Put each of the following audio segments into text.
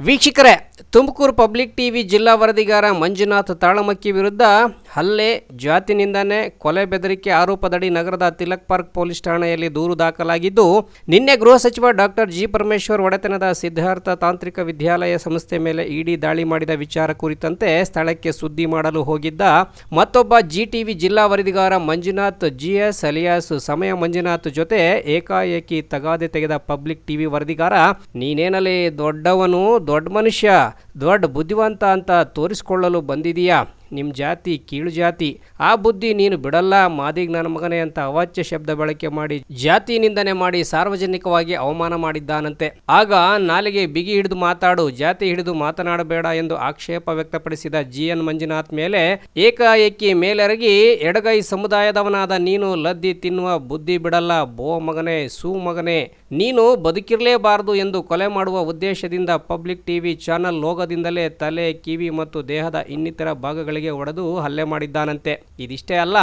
ವೀಕ್ಷಕರೇ Tumakuru public TV ಜಿಲ್ಲಾ ವರದಿಗಾರ ಮಂಜುನಾಥ್ ತಾಳಮಕ್ಕಿ ವಿರುದ್ಧ ಹಲ್ಲೆ, ಜಾತಿನಿಂದನೇ, ಕೊಲೆ ಬೆದರಿಕೆ ಆರೋಪದಡಿ ನಗರದ ತಿಲಕ್ ಪಾರ್ಕ್ ಪೊಲೀಸ್ ಠಾಣೆಯಲ್ಲಿ ದೂರು ದಾಖಲಾಗಿದ್ದು, ನಿನ್ನೆ ಗೃಹ ಸಚಿವ ಡಾಕ್ಟರ್ ಜಿ. ಪರಮೇಶ್ವರ್ ಒಡೆತನದ ಸಿದ್ಧಾರ್ಥ ತಾಂತ್ರಿಕ ವಿದ್ಯಾಲಯ ಸಂಸ್ಥೆ ಮೇಲೆ ಇಡಿ ದಾಳಿ ಮಾಡಿದ ವಿಚಾರ ಕುರಿತಂತೆ ಸ್ಥಳಕ್ಕೆ ಸುದ್ದಿ ಮಾಡಲು ಹೋಗಿದ್ದ ಮತ್ತೊಬ್ಬ ಜಿಟಿವಿ ಜಿಲ್ಲಾ ವರದಿಗಾರ ಮಂಜುನಾಥ್ ಜಿಎಸ್ ಅಲಿಯಾಸ್, ಸಮಯ ಮಂಜುನಾಥ್ ಜೊತೆ ಏಕಾಏಕಿ ತಗಾದೆ ತೆಗೆದ ಪಬ್ಲಿಕ್ ಟಿವಿ ವರದಿಗಾರ ನೀನೇನಲ್ಲಿ ದೊಡ್ಡವನು, ದೊಡ್ಡ ಮನುಷ್ಯ, ದೊಡ್ಡ ಬುದ್ಧಿವಂತ ಅಂತ ತೋರಿಸಿಕೊಳ್ಳಲು ಬಂದಿದೀಯಾ? ನಿಮ್ಮ ಜಾತಿ ಕೀಳು ಜಾತಿ, ಆ ಬುದ್ಧಿ ನೀನು ಬಿಡಲ್ಲ ಮಾದಿಗ್ ನನ್ನ ಮಗನೇ ಅಂತ ಅವಾಚ್ಯ ಶಬ್ದ ಬಳಕೆ ಮಾಡಿ ಜಾತಿ ನಿಂದನೆ ಮಾಡಿ ಸಾರ್ವಜನಿಕವಾಗಿ ಅವಮಾನ ಮಾಡಿದ್ದಾನಂತೆ. ಆಗ ನಾಲಿಗೆ ಬಿಗಿ ಹಿಡಿದು ಮಾತಾಡು, ಜಾತಿ ಹಿಡಿದು ಮಾತನಾಡಬೇಡ ಎಂದು ಆಕ್ಷೇಪ ವ್ಯಕ್ತಪಡಿಸಿದ ಜಿ ಎನ್ ಮಂಜುನಾಥ್ ಮೇಲೆ ಏಕಾಏಕಿ ಮೇಲೆರಗಿ ಎಡಗೈ ಸಮುದಾಯದವನಾದ ನೀನು ಲದ್ದಿ ತಿನ್ನುವ ಬುದ್ಧಿ ಬಿಡಲ್ಲ, ಬೋ ಮಗನೇ, ಸೂ ಮಗನೇ, ನೀನು ಬದುಕಿರಲೇಬಾರದು ಎಂದು ಕೊಲೆ ಮಾಡುವ ಉದ್ದೇಶದಿಂದ ಪಬ್ಲಿಕ್ ಟಿವಿ ಚಾನೆಲ್ ಲೋಗದಿಂದಲೇ ತಲೆ, ಕಿವಿ ಮತ್ತು ದೇಹದ ಇನ್ನಿತರ ಭಾಗಗಳಿಗೆ ಹೊಡೆದು ಹಲ್ಲೆ ಮಾಡಿದ್ದಾನಂತೆ. ಇದಿಷ್ಟೇ ಅಲ್ಲ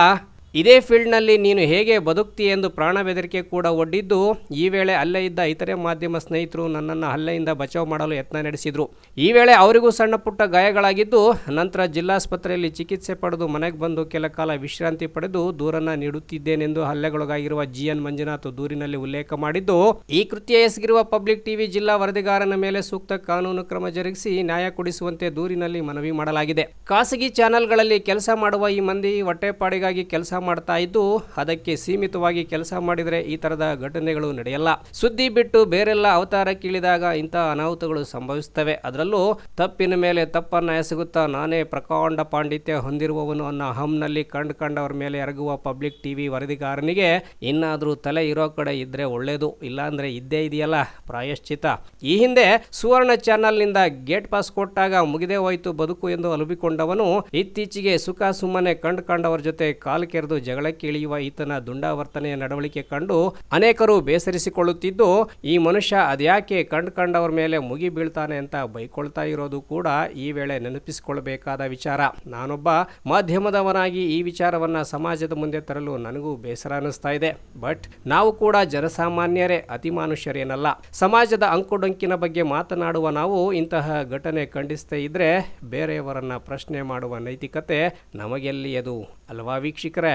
ಇದೇ ಫೀಲ್ಡ್ನಲ್ಲಿ ನೀನು ಹೇಗೆ ಬದುಕ್ತಿ ಎಂದು ಪ್ರಾಣ ಬೆದರಿಕೆ ಕೂಡ ಒಡ್ಡಿದ್ದು, ಈ ವೇಳೆ ಅಲ್ಲೇ ಇದ್ದ ಇತರೆ ಮಾಧ್ಯಮ ಸ್ನೇಹಿತರು ನನ್ನನ್ನು ಹಲ್ಲೆಯಿಂದ ಬಚಾವ್ ಮಾಡಲು ಯತ್ನ ನಡೆಸಿದರು. ಈ ವೇಳೆ ಅವರಿಗೂ ಸಣ್ಣ ಪುಟ್ಟ ಗಾಯಗಳಾಗಿದ್ದು ನಂತರ ಜಿಲ್ಲಾಸ್ಪತ್ರೆಯಲ್ಲಿ ಚಿಕಿತ್ಸೆ ಪಡೆದು ಮನೆಗೆ ಬಂದು ಕೆಲ ಕಾಲ ವಿಶ್ರಾಂತಿ ಪಡೆದು ದೂರನ್ನು ನೀಡುತ್ತಿದ್ದೇನೆಂದು ಹಲ್ಲೆಗೊಳಗಾಗಿರುವ ಜಿ ಎನ್ ಮಂಜುನಾಥ್ ದೂರಿನಲ್ಲಿ ಉಲ್ಲೇಖ ಮಾಡಿದ್ದು, ಈ ಕೃತ್ಯ ಎಸಗಿರುವ ಪಬ್ಲಿಕ್ ಟಿವಿ ಜಿಲ್ಲಾ ವರದಿಗಾರನ ಮೇಲೆ ಸೂಕ್ತ ಕಾನೂನು ಕ್ರಮ ಜರುಗಿಸಿ ನ್ಯಾಯ ಕೊಡಿಸುವಂತೆ ದೂರಿನಲ್ಲಿ ಮನವಿ ಮಾಡಲಾಗಿದೆ. ಖಾಸಗಿ ಚಾನೆಲ್ಗಳಲ್ಲಿ ಕೆಲಸ ಮಾಡುವ ಈ ಮಂದಿ ಹೊಟ್ಟೆಪಾಡಿಗಾಗಿ ಕೆಲಸ ಮಾಡ್ತಾ ಇದ್ದು ಅದಕ್ಕೆ ಸೀಮಿತವಾಗಿ ಕೆಲಸ ಮಾಡಿದರೆ ಈ ತರದ ಘಟನೆಗಳು ನಡೆಯಲ್ಲ. ಸುದ್ದಿ ಬಿಟ್ಟು ಬೇರೆಲ್ಲ ಅವತಾರ ಕೇಳಿದಾಗ ಇಂತಹ ಅನಾಹುತಗಳು ಸಂಭವಿಸುತ್ತವೆ ಅದರಲ್ಲೂ ತಪ್ಪಿನ ಮೇಲೆ ತಪ್ಪನ್ನ ಎಸಗುತ್ತಾ ನಾನೇ ಪ್ರಕಾಂಡ ಪಾಂಡಿತ್ಯ ಹೊಂದಿರುವವನು ಅನ್ನೋ ಹಮ್ನಲ್ಲಿ ಕಂಡು ಕಂಡವರ ಮೇಲೆ ಎರಗುವ ಪಬ್ಲಿಕ್ ಟಿವಿ ವರದಿಗಾರನಿಗೆ ಇನ್ನಾದರೂ ತಲೆ ಇರೋ ಕಡೆ ಇದ್ರೆ ಒಳ್ಳೇದು, ಇಲ್ಲಾಂದ್ರೆ ಇದ್ದೇ ಇದೆಯಲ್ಲ, ಪ್ರಾಯಶ್ಚಿತ. ಈ ಹಿಂದೆ ಸುವರ್ಣ ಚಾನಲ್ನಿಂದ ಗೇಟ್ ಪಾಸ್ ಕೊಟ್ಟಾಗ ಮುಗಿದೇ ಹೋಯ್ತು ಬದುಕು ಎಂದು ಅಲುಬಿಕೊಂಡವನು ಇತ್ತೀಚೆಗೆ ಸುಖ ಸುಮ್ಮನೆ ಕಂಡು ಕಂಡವರ ಜೊತೆ ಕಾಲು ಜಗಳಕ್ಕೆ ಇಳಿಯುವ ಈತನ ದುಂಡಾವರ್ತನೆಯ ನಡವಳಿಕೆ ಕಂಡು ಅನೇಕರು ಬೇಸರಿಸಿಕೊಳ್ಳುತ್ತಿದ್ದು, ಈ ಮನುಷ್ಯ ಅದ್ಯಾಕೆ ಕಂಡು ಕಂಡವರ ಮೇಲೆ ಮುಗಿ ಬೀಳ್ತಾನೆ ಅಂತ ಬೈಕೊಳ್ತಾ ಇರೋದು ಕೂಡ ಈ ವೇಳೆ ನೆನಪಿಸಿಕೊಳ್ಳಬೇಕಾದ ವಿಚಾರ. ನಾನೊಬ್ಬ ಮಾಧ್ಯಮದವನಾಗಿ ಈ ವಿಚಾರವನ್ನ ಸಮಾಜದ ಮುಂದೆ ತರಲು ನನಗೂ ಬೇಸರ ಅನ್ನಿಸ್ತಾ ಇದೆ. ಬಟ್ ನಾವು ಕೂಡ ಜನಸಾಮಾನ್ಯರೇ ಅತಿಮಾನುಷ್ಯರೇನಲ್ಲ ಸಮಾಜದ ಅಂಕುಡೊಂಕಿನ ಬಗ್ಗೆ ಮಾತನಾಡುವ ನಾವು ಇಂತಹ ಘಟನೆ ಖಂಡಿಸ್ತೇ ಇದ್ರೆ ಬೇರೆಯವರನ್ನ ಪ್ರಶ್ನೆ ಮಾಡುವ ನೈತಿಕತೆ ನಮಗೆಲ್ಲಿಯದು ಅಲ್ವಾ ವೀಕ್ಷಕರೇ?